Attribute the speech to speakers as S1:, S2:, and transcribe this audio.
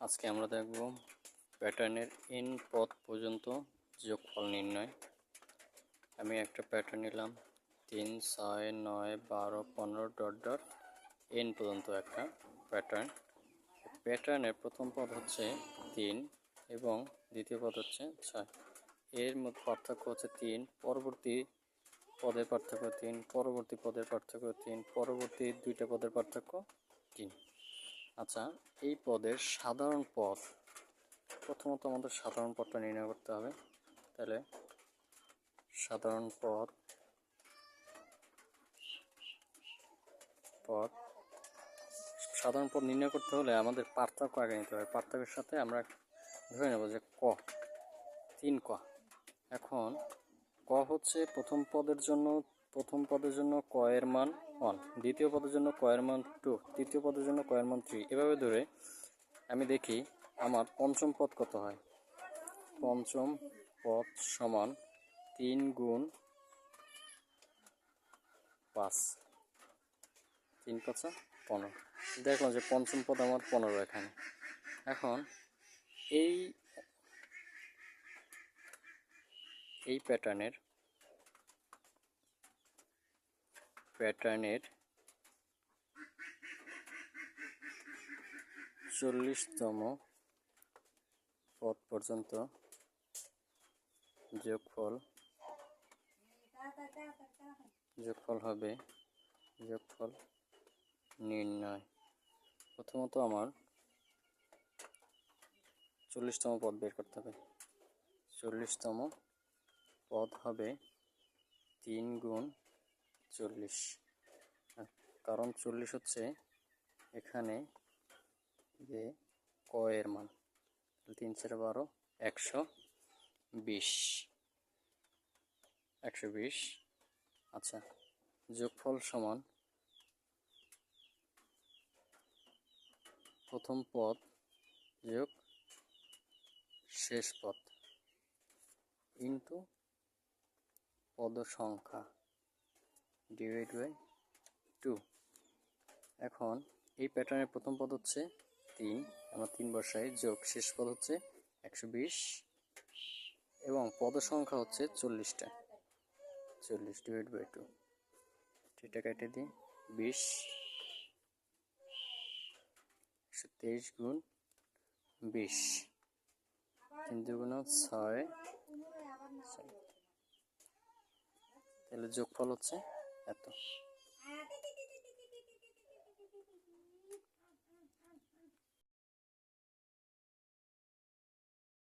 S1: আজকে আমরা দেখব প্যাটার্নের এন পদ পর্যন্ত যোগফল নির্ণয়। আমি একটা প্যাটার্ন নিলাম, তিন, ছয়, নয়, বারো, পনেরো, ডট ডট এন পর্যন্ত একটা প্যাটার্ন। প্যাটার্নের প্রথম পদ হচ্ছে তিন এবং দ্বিতীয় পদ হচ্ছে ছয়। এর মধ্যে পার্থক্য হচ্ছে তিন, পরবর্তী পদের পার্থক্য তিন, পরবর্তী পদের পার্থক্য তিন, পরবর্তী দুইটা পদের পার্থক্য তিন। আচ্ছা এই পদের সাধারণ পদ, প্রথমত আমাদের সাধারণ পদটা নির্ণয় করতে হবে। তাহলে সাধারণ পদ পদ, সাধারণ পদ নির্ণয় করতে হলে আমাদের পার্থক্য আগে নিতে হবে। পার্থক্যের সাথে আমরা ধরে নেব যে ক, তিন ক। এখন ক হচ্ছে প্রথম পদের জন্য প্রথম পদের জন্য ক এর মান ওয়ান দ্বিতীয় পদের জন্য ক এর মান টু তৃতীয় পদের জন্য ক এর মান থ্রি এভাবে ধরে আমি দেখি আমার পঞ্চম পদ কত হয়? পঞ্চম পদ সমান তিন গুণ পাঁচ। তিন পাঁচা পনেরো। দেখলাম যে পঞ্চম পদ আমার পনেরো এখানে। এখন এই এই প্যাটার্নের প্যাটার্নের চল্লিশতম পদ পর্যন্ত যোগফল যোগফল হবে, যোগফল নির্ণয়। প্রথমত আমার চল্লিশতম পদ বের করতে হবে। চল্লিশতম পদ হবে তিন গুণ চল্লিশ। কারণ চল্লিশ হচ্ছে এখানে যে ক এর মান তিন চার বারো, একশো বিশ। একশো বিশ আচ্ছা যোগফল সমান প্রথম পদ যোগ শেষ পদ ইন্টু পদ সংখ্যা ডিভাইড বাই টু এখন এই প্যাটার্নের প্রথম পদ হচ্ছে তিন। আমরা তিন বসাই যোগ শেষ পদ হচ্ছে একশো বিশ এবং পদ সংখ্যা হচ্ছে চল্লিশটা। চল্লিশ ডিভাইড বাই টু এটা কেটে দিই। বিশ, একশো তেইশ গুণ বিশ। তিন দুগুণ ছয়। তাহলে যোগফল হচ্ছে gatos.